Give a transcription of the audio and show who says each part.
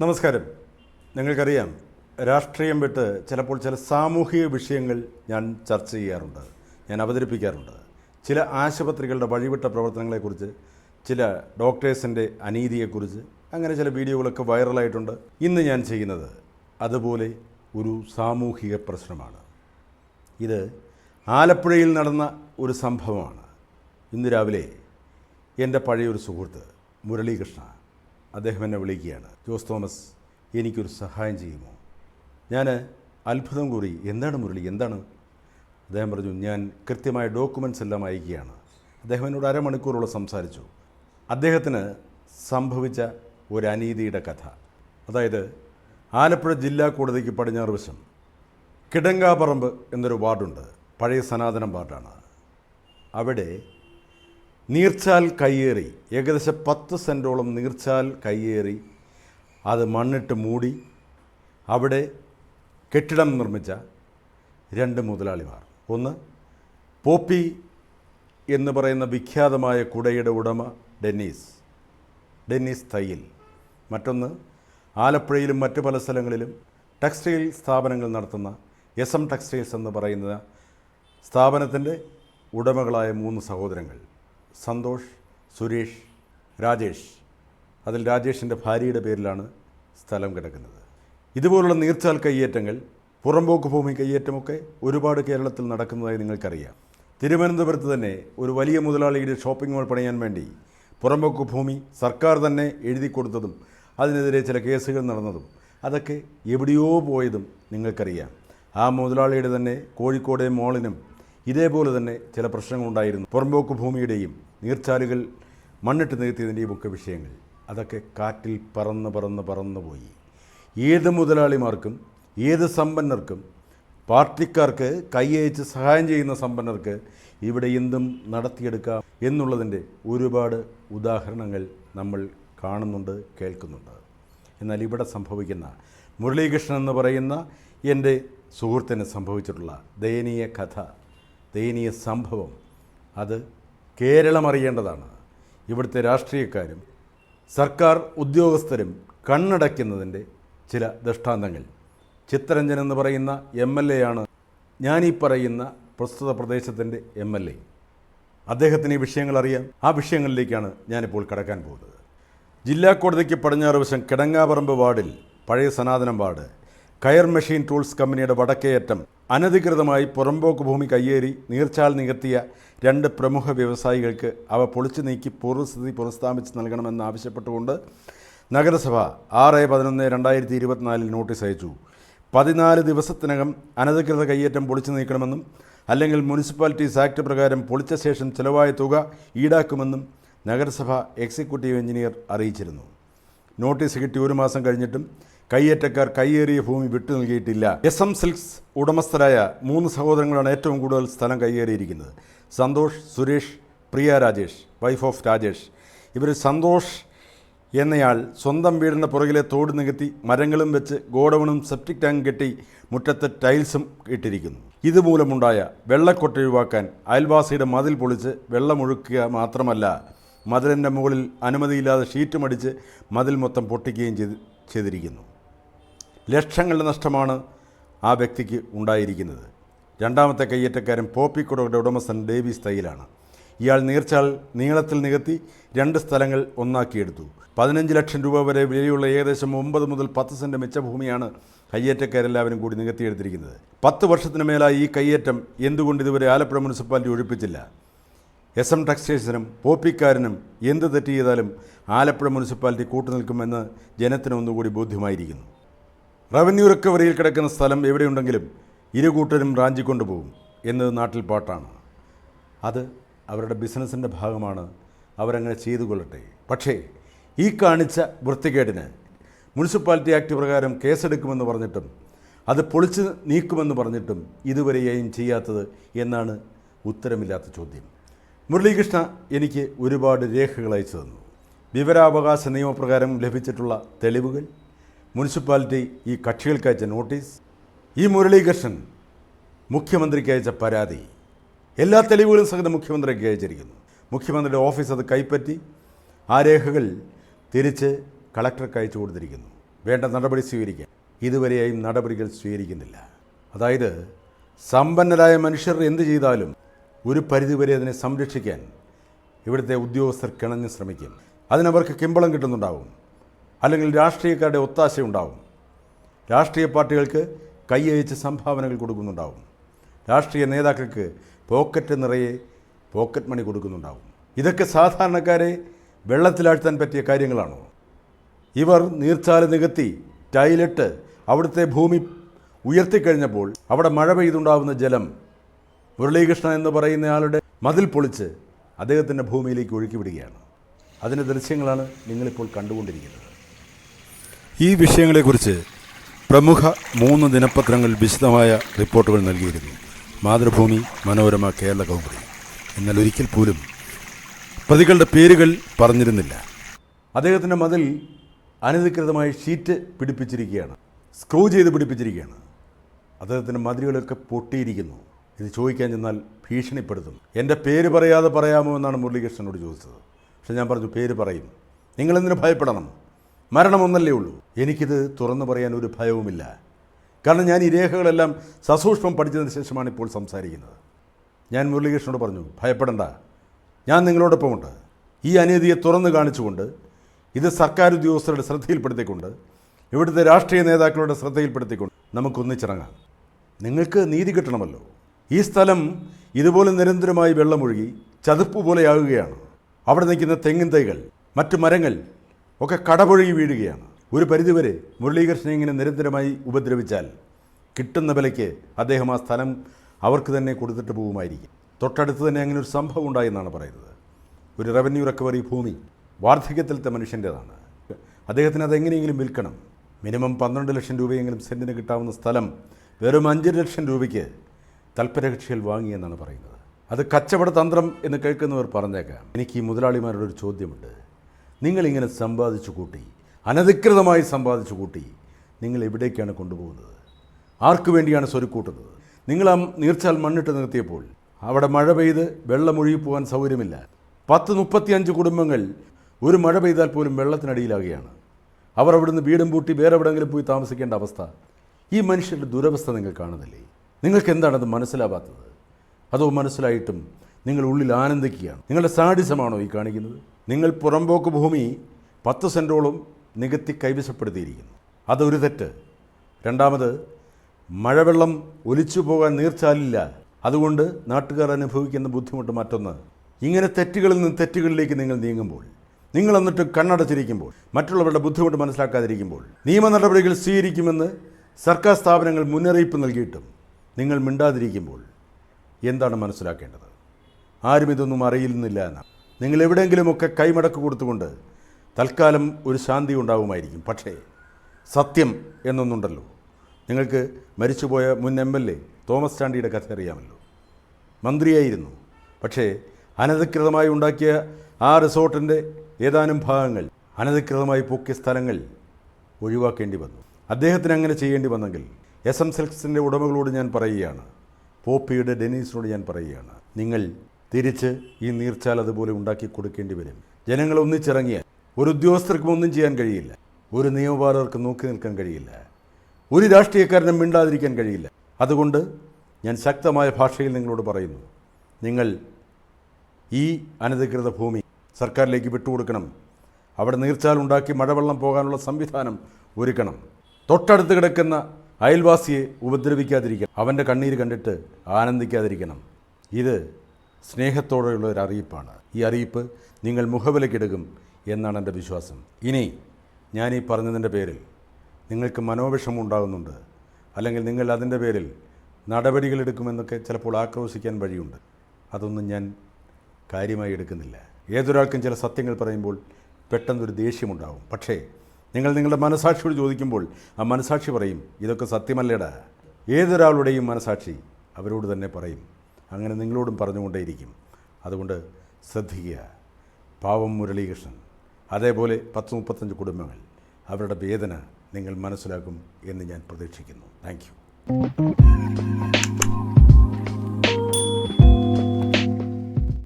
Speaker 1: നമസ്കാരം. നിങ്ങൾക്കറിയാം രാഷ്ട്രീയം വിട്ട് ചിലപ്പോൾ ചില സാമൂഹിക വിഷയങ്ങൾ ഞാൻ ചർച്ച ചെയ്യാറുണ്ട് ഞാൻ അവതരിപ്പിക്കാറുണ്ട്. ചില ആശുപത്രികളുടെ വഴിവിട്ട പ്രവർത്തനങ്ങളെക്കുറിച്ച് ചില ഡോക്ടേഴ്സിന്റെ അനീതിയെക്കുറിച്ച് അങ്ങനെ ചില വീഡിയോകളൊക്കെ വൈറലായിട്ടുണ്ട്. ഇന്ന് ഞാൻ ചെയ്യുന്നത് അതുപോലെ ഒരു സാമൂഹിക പ്രശ്നമാണ്. ഇത് ആലപ്പുഴയിൽ നടന്ന ഒരു സംഭവമാണ്. ഇന്ന് രാവിലെ എന്റെ പഴയൊരു സുഹൃത്ത് മുരളീകൃഷ്ണ അദ്ദേഹം എന്നെ വിളിക്കുകയാണ്. ജോസ് തോമസ് എനിക്കൊരു സഹായം ചെയ്യുമോ? ഞാൻ അത്ഭുതം കൂറി എന്താണ് മുരളി എന്താണ്? അദ്ദേഹം പറഞ്ഞു ഞാൻ കൃത്യമായ ഡോക്യുമെന്റ്സ് എല്ലാം അയക്കുകയാണ്. അദ്ദേഹം എന്നോട് അരമണിക്കൂറോളം സംസാരിച്ചു. അദ്ദേഹത്തിന് സംഭവിച്ച ഒരു അനീതിയുടെ കഥ. അതായത് ആലപ്പുഴ ജില്ലാ കോടതിക്ക് പടിഞ്ഞാറ് വശം കിടങ്കാപറമ്പ് എന്നൊരു വാർഡുണ്ട്. പഴയ സനാതനം വാർഡാണ്. അവിടെ നീർച്ചാൽ കയ്യേറി. ഏകദേശം പത്ത് സെന്റോളം നീർച്ചാൽ കയ്യേറി. അത് മണ്ണിട്ട് മൂടി അവിടെ കെട്ടിടം നിർമ്മിച്ച രണ്ട് മുതലാളിമാർ. ഒന്ന് പോപ്പി എന്ന് പറയുന്ന വിഖ്യാതമായ കുടയുടെ ഉടമ ഡെന്നീസ്. ഡെന്നീസ് തയ്യൽ. മറ്റൊന്ന് ആലപ്പുഴയിലും മറ്റു പല സ്ഥലങ്ങളിലും ടെക്സ്റ്റൈൽ സ്ഥാപനങ്ങൾ നടത്തുന്ന എസ് എം ടെക്സ്റ്റൈൽസ് എന്ന് പറയുന്ന സ്ഥാപനത്തിന്റെ ഉടമകളായ മൂന്ന് സഹോദരങ്ങൾ. സന്തോഷ് സുരേഷ് രാജേഷ്. അതിൽ രാജേഷിന്റെ ഭാര്യയുടെ പേരിലാണ് സ്ഥലം കിടക്കുന്നത്. ഇതുപോലുള്ള നീർച്ചാൽ കയ്യേറ്റങ്ങൾ പുറമ്പോക്ക് ഭൂമി കയ്യേറ്റമൊക്കെ ഒരുപാട് കേരളത്തിൽ നടക്കുന്നതായി നിങ്ങൾക്കറിയാം. തിരുവനന്തപുരത്ത് തന്നെ ഒരു വലിയ മുതലാളിയുടെ ഷോപ്പിംഗ് മാൾ പണിയാൻ വേണ്ടി പുറമ്പോക്ക് ഭൂമി സർക്കാർ തന്നെ എഴുതി കൊടുത്തതും അതിനെതിരെ ചില കേസുകൾ നടന്നതും അതൊക്കെ എവിടെയോ പോയതും നിങ്ങൾക്കറിയാം. ആ മുതലാളിയുടെ തന്നെ കോഴിക്കോടെ മോളിനും ഇതേപോലെ തന്നെ ചില പ്രശ്നങ്ങളുണ്ടായിരുന്നു. പുറമ്പോക്ക് ഭൂമിയുടെയും നീർച്ചാലുകൾ മണ്ണിട്ട് നികത്തിയതിന്റെയും ഒക്കെ വിഷയങ്ങൾ അതൊക്കെ കാറ്റിൽ പറന്ന് പറന്ന് പറന്നു പോയി. ഏത് മുതലാളിമാർക്കും ഏത് സമ്പന്നർക്കും പാർട്ടിക്കാർക്ക് കൈയയച്ച് സഹായം ചെയ്യുന്ന സമ്പന്നർക്ക് ഇവിടെ എന്തും നടത്തിയെടുക്കാം എന്നുള്ളതിന്റെ ഒരുപാട് ഉദാഹരണങ്ങൾ നമ്മൾ കാണുന്നുണ്ട് കേൾക്കുന്നുണ്ട്. എന്നാൽ ഇവിടെ സംഭവിക്കുന്ന മുരളീകൃഷ്ണൻ എന്ന് പറയുന്ന എന്റെ സുഹൃത്തിന് സംഭവിച്ചിട്ടുള്ള ദയനീയ കഥ ദയനീയ സംഭവം. അത് കേരളം അറിയേണ്ടതാണ്. ഇവിടുത്തെ രാഷ്ട്രീയക്കാരും സർക്കാർ ഉദ്യോഗസ്ഥരും കണ്ണടയ്ക്കുന്നതിന്റെ ചില ദൃഷ്ടാന്തങ്ങൾ. ചിത്തരഞ്ജൻ എന്ന് പറയുന്ന എം എൽ എ ആണ് ഞാനീ പറയുന്ന പ്രസ്തുത പ്രദേശത്തിന്റെ എം എൽ എ. അദ്ദേഹത്തിന് ഈ വിഷയങ്ങൾ അറിയാം. ആ വിഷയങ്ങളിലേക്കാണ് ഞാനിപ്പോൾ കടക്കാൻ പോകുന്നത്. ജില്ലാ കോടതിക്ക് പടിഞ്ഞാറ് വശം കിടങ്ങാപറമ്പ് വാർഡിൽ പഴയ സനാതനം വാർഡ് കയർ മെഷീൻ ടൂൾസ് കമ്പനിയുടെ വടക്കേയറ്റം അനധികൃതമായി പുറമ്പോക്ക് ഭൂമി കയ്യേറി നീർച്ചാൽ നികത്തിയ രണ്ട് പ്രമുഖ വ്യവസായികൾക്ക് അവ പൊളിച്ചു നീക്കി പൂർവസ്ഥിതി പുനഃസ്ഥാപിച്ച് നൽകണമെന്ന് ആവശ്യപ്പെട്ടുകൊണ്ട് നഗരസഭ ആറ് പതിനൊന്ന് രണ്ടായിരത്തി ഇരുപത്തിനാലിൽ നോട്ടീസ് അയച്ചു. പതിനാല് ദിവസത്തിനകം അനധികൃത കയ്യേറ്റം പൊളിച്ചു നീക്കണമെന്നും അല്ലെങ്കിൽ മുനിസിപ്പാലിറ്റീസ് ആക്ട് പ്രകാരം പൊളിച്ച ശേഷം ചിലവായ തുക ഈടാക്കുമെന്നും നഗരസഭ എക്സിക്യൂട്ടീവ് എഞ്ചിനീയർ അറിയിച്ചിരുന്നു. നോട്ടീസ് കിട്ടി ഒരു മാസം കഴിഞ്ഞിട്ടും കയ്യേറ്റക്കാർ കയ്യേറിയ ഭൂമി വിട്ടു നൽകിയിട്ടില്ല. എസ് എം സിൽക്സ് ഉടമസ്ഥരായ മൂന്ന് സഹോദരങ്ങളാണ് ഏറ്റവും കൂടുതൽ സ്ഥലം കയ്യേറിയിരിക്കുന്നത്. Santhosh Suresh Priya Rajesh wife of Rajesh. ഇവർ സന്തോഷ് എന്നയാൾ സ്വന്തം വീടിന്റെ പുറകിലെ തോട് നികത്തി മരങ്ങളും വെച്ച് ഗോഡവണും സെപ്റ്റിക് ടാങ്ക് കെട്ടി മുറ്റത്ത് ടൈൽസും ഇട്ടിരിക്കുന്നു. ഇതുമൂലമുണ്ടായ വെള്ളക്കൊട്ട ഒഴിവാക്കാൻ അയൽവാസിയുടെ മതിൽ പൊളിച്ച് വെള്ളമൊഴുക്കുക മാത്രമല്ല മതിലിന്റെ മുകളിൽ അനുമതിയില്ലാതെ ഷീറ്റ് മടിച്ച് മതിൽ മൊത്തം പൊട്ടിക്കുകയും ചെയ്ത് ചെയ്തിരിക്കുന്നു. ലക്ഷങ്ങളുടെ നഷ്ടമാണ് ആ വ്യക്തിക്ക് ഉണ്ടായിരിക്കുന്നത്. രണ്ടാമത്തെ കയ്യേറ്റക്കാരൻ പോപ്പിക്കുടകളുടെ ഉടമസ്ഥൻ ഡേവിസ് തയ്യിലാണ്. ഇയാൾ നീർച്ചാൽ നീളത്തിൽ നികത്തി രണ്ട് സ്ഥലങ്ങൾ ഒന്നാക്കിയെടുത്തു. പതിനഞ്ച് ലക്ഷം രൂപ വരെ വിലയുള്ള ഏകദേശം ഒമ്പത് മുതൽ പത്ത് സെന്റ് മെച്ചഭൂമിയാണ് കയ്യേറ്റക്കാരെല്ലാവരും കൂടി നികത്തിയെടുത്തിരിക്കുന്നത്. പത്ത് വർഷത്തിന് മേലായി ഈ കയ്യേറ്റം എന്തുകൊണ്ട് ഇതുവരെ ആലപ്പുഴ മുനിസിപ്പാലിറ്റി ഒഴിപ്പിച്ചില്ല? എസ് എം ടെക്സ്റ്റൈൽസിനും പോപ്പിക്കാരനും എന്ത് തെറ്റ് ചെയ്താലും ആലപ്പുഴ മുനിസിപ്പാലിറ്റി കൂട്ടുനിൽക്കുമെന്ന് ജനത്തിന് ഒന്നുകൂടി ബോധ്യമായിരിക്കുന്നു. റവന്യൂ റിക്കവറിയിൽ കിടക്കുന്ന സ്ഥലം എവിടെയുണ്ടെങ്കിലും ഇരു കൂട്ടരും റാഞ്ചിക്കൊണ്ടുപോകും എന്നത് നാട്ടിൽ പാട്ടാണ്. അത് അവരുടെ ബിസിനസ്സിന്റെ ഭാഗമാണ്. അവരങ്ങനെ ചെയ്തു കൊള്ളട്ടെ പക്ഷേ ഈ കാണിച്ച വൃത്തികേടിന് മുനിസിപ്പാലിറ്റി ആക്ട് പ്രകാരം കേസെടുക്കുമെന്ന് പറഞ്ഞിട്ടും അത് പൊളിച്ച് നീക്കുമെന്ന് പറഞ്ഞിട്ടും ഇതുവരെയും ചെയ്യാത്തത് എന്നാണ് ഉത്തരമില്ലാത്ത ചോദ്യം. മുരളീകൃഷ്ണ എനിക്ക് ഒരുപാട് രേഖകൾ അയച്ചു തന്നു. വിവരാവകാശ നിയമപ്രകാരം ലഭിച്ചിട്ടുള്ള തെളിവുകൾ മുനിസിപ്പാലിറ്റി ഈ കക്ഷികൾക്ക് അയച്ച നോട്ടീസ് ഈ മുരളീകൃഷ്ണൻ മുഖ്യമന്ത്രിക്ക് അയച്ച പരാതി എല്ലാ തെളിവുകളും സഹിതം മുഖ്യമന്ത്രിക്ക് അയച്ചിരിക്കുന്നു. മുഖ്യമന്ത്രിയുടെ ഓഫീസ് അത് കൈപ്പറ്റി ആ രേഖകൾ തിരിച്ച് കളക്ടർക്ക് അയച്ചു കൊടുത്തിരിക്കുന്നു. വേണ്ട നടപടി സ്വീകരിക്കാൻ ഇതുവരെയായും നടപടികൾ സ്വീകരിക്കുന്നില്ല. അതായത് സമ്പന്നരായ മനുഷ്യർ എന്ത് ചെയ്താലും ഒരു പരിധിവരെ അതിനെ സംരക്ഷിക്കാൻ ഇവിടുത്തെ ഉദ്യോഗസ്ഥർ കിണഞ്ഞ് ശ്രമിക്കും. അതിനവർക്ക് കിമ്പളം കിട്ടുന്നുണ്ടാവും. അല്ലെങ്കിൽ രാഷ്ട്രീയക്കാരുടെ ഒത്താശ ഉണ്ടാവും രാഷ്ട്രീയ പാർട്ടികൾക്ക് കൈയയച്ച് സംഭാവനകൾ കൊടുക്കുന്നുണ്ടാവും. രാഷ്ട്രീയ നേതാക്കൾക്ക് പോക്കറ്റ് നിറയെ പോക്കറ്റ് മണി കൊടുക്കുന്നുണ്ടാവും. ഇതൊക്കെ സാധാരണക്കാരെ വെള്ളത്തിലാഴ്ത്താൻ പറ്റിയ കാര്യങ്ങളാണോ? ഇവർ നീർച്ചാല നികത്തി ടൈലിട്ട് അവിടുത്തെ ഭൂമി ഉയർത്തിക്കഴിഞ്ഞപ്പോൾ അവിടെ മഴ പെയ്തുണ്ടാവുന്ന ജലം മുരളീകൃഷ്ണൻ എന്ന് പറയുന്നയാളുടെ മതിൽ പൊളിച്ച് അദ്ദേഹത്തിന്റെ ഭൂമിയിലേക്ക് ഒഴുക്കി വിടുകയാണ്. അതിന്റെ ദൃശ്യങ്ങളാണ് നിങ്ങളിപ്പോൾ കണ്ടുകൊണ്ടിരിക്കുന്നത്. ഈ വിഷയങ്ങളെക്കുറിച്ച് പ്രമുഖ മൂന്ന് ദിനപത്രങ്ങൾ വിശദമായ റിപ്പോർട്ടുകൾ നൽകിയിരുന്നു. മാതൃഭൂമി മനോരമ കേരള കൗമുദി. എന്നാൽ ഒരിക്കൽ പോലും പ്രതികളുടെ പേരുകൾ പറഞ്ഞിരുന്നില്ല. അദ്ദേഹത്തിന്റെ മതിൽ അനധികൃതമായി ഷീറ്റ് പിടിപ്പിച്ചിരിക്കുകയാണ്. സ്ക്രൂ ചെയ്ത് പിടിപ്പിച്ചിരിക്കുകയാണ്. അദ്ദേഹത്തിന്റെ മതിലുകളൊക്കെ പൊട്ടിയിരിക്കുന്നു. ഇത് ചോദിക്കാൻ ചെന്നാൽ ഭീഷണിപ്പെടുത്തും എന്റെ പേര് പറയാതെ പറയാമോ എന്നാണ് മുരളീകൃഷ്ണനോട് ചോദിച്ചത്. പക്ഷെ ഞാൻ പറഞ്ഞു പേര് പറയും. നിങ്ങളെന്തിനു ഭയപ്പെടണം? മരണം ഒന്നല്ലേ ഉള്ളൂ. എനിക്കിത് തുറന്നു പറയാൻ ഒരു ഭയവുമില്ല. കാരണം ഞാൻ ഈ രേഖകളെല്ലാം സസൂക്ഷ്മം പഠിച്ചതിന് ശേഷമാണ് ഇപ്പോൾ സംസാരിക്കുന്നത്. ഞാൻ മുരളീകൃഷ്ണനോട് പറഞ്ഞു ഭയപ്പെടണ്ട. ഞാൻ നിങ്ങളോടൊപ്പമുണ്ട്. ഈ അനീതിയെ തുറന്നു കാണിച്ചുകൊണ്ട് ഇത് സർക്കാർ ഉദ്യോഗസ്ഥരുടെ ശ്രദ്ധയിൽപ്പെടുത്തിക്കൊണ്ട് ഇവിടുത്തെ രാഷ്ട്രീയ നേതാക്കളുടെ ശ്രദ്ധയിൽപ്പെടുത്തിക്കൊണ്ട് നമുക്കൊന്നിച്ചിറങ്ങാം. നിങ്ങൾക്ക് നീതി കിട്ടണമല്ലോ. ഈ സ്ഥലം ഇതുപോലെ നിരന്തരമായി വെള്ളമൊഴുകി ചതുപ്പ് പോലെയാകുകയാണ്. അവിടെ നിൽക്കുന്ന തെങ്ങിൻ തൈകൾ മറ്റു മരങ്ങൾ ഒക്കെ കടപുഴകി വീഴുകയാണ്. ഒരു പരിധിവരെ മുരളീകൃഷ്ണൻ ഇങ്ങനെ നിരന്തരമായി ഉപദ്രവിച്ചാൽ കിട്ടുന്ന വിലയ്ക്ക് അദ്ദേഹം ആ സ്ഥലം അവർക്ക് തന്നെ കൊടുത്തിട്ട് പോകുമായിരിക്കും. തൊട്ടടുത്ത് തന്നെ അങ്ങനെ ഒരു സംഭവം ഉണ്ടായെന്നാണ് പറയുന്നത്. ഒരു റവന്യൂ റിക്കവറി ഭൂമി വാർദ്ധക്യത്തിലത്തെ മനുഷ്യന്റേതാണ്. അദ്ദേഹത്തിന് അതെങ്ങനെയെങ്കിലും വിൽക്കണം. മിനിമം പന്ത്രണ്ട് ലക്ഷം രൂപയെങ്കിലും സെന്റിന് കിട്ടാവുന്ന സ്ഥലം വെറും അഞ്ച് ലക്ഷം രൂപയ്ക്ക് തൽപരകക്ഷികൾ വാങ്ങിയെന്നാണ് പറയുന്നത്. അത് കച്ചവട തന്ത്രം എന്ന് കേൾക്കുന്നവർ പറഞ്ഞേക്കാം. എനിക്ക് ഈ മുതലാളിമാരുടെ ഒരു ചോദ്യമുണ്ട്. നിങ്ങളിങ്ങനെ സമ്പാദിച്ചു കൂട്ടി അനധികൃതമായി സമ്പാദിച്ചു കൂട്ടി നിങ്ങൾ എവിടേക്കാണ് കൊണ്ടുപോകുന്നത്? ആർക്കു വേണ്ടിയാണ് സ്വരുക്കൂട്ടുന്നത്? നിങ്ങൾ ആ നീർച്ചാൽ മണ്ണിട്ട് നിർത്തിയപ്പോൾ അവിടെ മഴ പെയ്ത് വെള്ളമൊഴുകി പോകാൻ സൗകര്യമില്ല. പത്ത് മുപ്പത്തിയഞ്ച് കുടുംബങ്ങൾ ഒരു മഴ പെയ്താൽ പോലും വെള്ളത്തിനടിയിലാകുകയാണ്. അവർ അവിടുന്ന് വീടും പൂട്ടി വേറെ എവിടെയെങ്കിലും പോയി താമസിക്കേണ്ട അവസ്ഥ. ഈ മനുഷ്യരുടെ ദുരവസ്ഥ നിങ്ങൾ കാണുന്നില്ലേ? നിങ്ങൾക്ക് എന്താണത് മനസ്സിലാവാത്തത്? അതോ മനസ്സിലായിട്ടും നിങ്ങൾ ഉള്ളിൽ ആനന്ദിക്കുകയാണ്. നിങ്ങളുടെ സാഡിസമാണോ ഈ കാണിക്കുന്നത്? നിങ്ങൾ പുറമ്പോക്ക് ഭൂമി പത്ത് സെന്റോളം നികത്തി കൈവശപ്പെടുത്തിയിരിക്കുന്നു. അതൊരു തെറ്റ്. രണ്ടാമത് മഴവെള്ളം ഒലിച്ചു പോകാൻ നീർച്ചാലില്ല. അതുകൊണ്ട് നാട്ടുകാർ അനുഭവിക്കുന്ന ബുദ്ധിമുട്ട് മറ്റൊന്ന്. ഇങ്ങനെ തെറ്റുകളിൽ നിന്ന് തെറ്റുകളിലേക്ക് നിങ്ങൾ നീങ്ങുമ്പോൾ നിങ്ങൾ എന്നിട്ട് കണ്ണടച്ചിരിക്കുമ്പോൾ മറ്റുള്ളവരുടെ ബുദ്ധിമുട്ട് മനസ്സിലാക്കാതിരിക്കുമ്പോൾ നിയമ നടപടികൾ സ്വീകരിക്കുമെന്ന് സർക്കാർ സ്ഥാപനങ്ങൾ മുന്നറിയിപ്പ് നൽകിയിട്ടും നിങ്ങൾ മിണ്ടാതിരിക്കുമ്പോൾ എന്താണ് മനസ്സിലാക്കേണ്ടത്? ആരും ഇതൊന്നും അറിയുന്നില്ല എന്നാണ് നിങ്ങൾ എവിടെയെങ്കിലുമൊക്കെ കൈമടക്ക് കൊടുത്തുകൊണ്ട് തൽക്കാലം ഒരു ശാന്തി ഉണ്ടാവുമായിരിക്കും. പക്ഷേ സത്യം എന്നൊന്നുണ്ടല്ലോ. നിങ്ങൾക്ക് മരിച്ചുപോയ മുൻ എം എൽ എ തോമസ് ചാണ്ടിയുടെ കഥ അറിയാമല്ലോ. മന്ത്രിയായിരുന്നു. പക്ഷേ അനധികൃതമായി ഉണ്ടാക്കിയ ആ റിസോർട്ടിന്റെ ഏതാനും ഭാഗങ്ങൾ അനധികൃതമായി പൊക്കിയ സ്ഥലങ്ങൾ ഒഴിവാക്കേണ്ടി വന്നു. അദ്ദേഹത്തിന് അങ്ങനെ ചെയ്യേണ്ടി വന്നെങ്കിൽ എസ് എം സെൽസിന്റെ ഉടമകളോട് ഞാൻ പറയുകയാണ്. പോപ്പിയുടെ ഡെനീസിനോട് ഞാൻ പറയുകയാണ്. നിങ്ങൾ തിരിച്ച് ഈ നീർച്ചാൽ അതുപോലെ ഉണ്ടാക്കി കൊടുക്കേണ്ടി വരും. ജനങ്ങൾ ഒന്നിച്ചിറങ്ങിയാൽ ഒരു ഉദ്യോഗസ്ഥർക്കും ഒന്നും ചെയ്യാൻ കഴിയില്ല. ഒരു നിയമപാലകർക്ക് നോക്കി നിൽക്കാൻ കഴിയില്ല. ഒരു രാഷ്ട്രീയക്കാരനും മിണ്ടാതിരിക്കാൻ കഴിയില്ല. അതുകൊണ്ട് ഞാൻ ശക്തമായ ഭാഷയിൽ നിങ്ങളോട് പറയുന്നു നിങ്ങൾ ഈ അനധികൃത ഭൂമി സർക്കാരിലേക്ക് വിട്ടുകൊടുക്കണം. അവിടെ നീർച്ചാൽ ഉണ്ടാക്കി മഴവെള്ളം പോകാനുള്ള സംവിധാനം ഒരുക്കണം. തൊട്ടടുത്ത് കിടക്കുന്ന അയൽവാസിയെ ഉപദ്രവിക്കാതിരിക്കണം. അവന്റെ കണ്ണീര് കണ്ടിട്ട് ആനന്ദിക്കാതിരിക്കണം. ഇത് സ്നേഹത്തോടെയുള്ള ഒരു അറിയിപ്പാണ്. ഈ അറിയിപ്പ് നിങ്ങൾ മുഖവിലക്കെടുക്കും എന്നാണ് എന്റെ വിശ്വാസം. ഇനി ഞാൻ ഈ പറഞ്ഞതിന്റെ പേരിൽ നിങ്ങൾക്ക് മനോവിഷമം ഉണ്ടാകുന്നുണ്ട്. അല്ലെങ്കിൽ നിങ്ങൾ അതിന്റെ പേരിൽ നടപടികളെടുക്കുമെന്നൊക്കെ ചിലപ്പോൾ ആക്രോശിക്കാൻ വഴിയുണ്ട്. അതൊന്നും ഞാൻ കാര്യമായി എടുക്കുന്നില്ല. ഏതൊരാൾക്കും ചില സത്യങ്ങൾ പറയുമ്പോൾ പെട്ടെന്നൊരു ദേഷ്യമുണ്ടാവും. പക്ഷേ നിങ്ങൾ നിങ്ങളുടെ മനസാക്ഷിയോട് ചോദിക്കുമ്പോൾ ആ മനസാക്ഷി പറയും ഇതൊക്കെ സത്യമല്ലേടാ. ഏതൊരാളുടെയും മനസാക്ഷി അവരോട് തന്നെ പറയും. അങ്ങനെ നിങ്ങളോടും പറഞ്ഞുകൊണ്ടേയിരിക്കും. അതുകൊണ്ട് ശ്രദ്ധിക്കുക. പാവം മുരളീകൃഷ്ണൻ അതേപോലെ പത്ത് മുപ്പത്തഞ്ച് കുടുംബങ്ങൾ അവരുടെ വേദന നിങ്ങൾ മനസ്സിലാക്കും എന്ന് ഞാൻ പ്രതീക്ഷിക്കുന്നു. താങ്ക്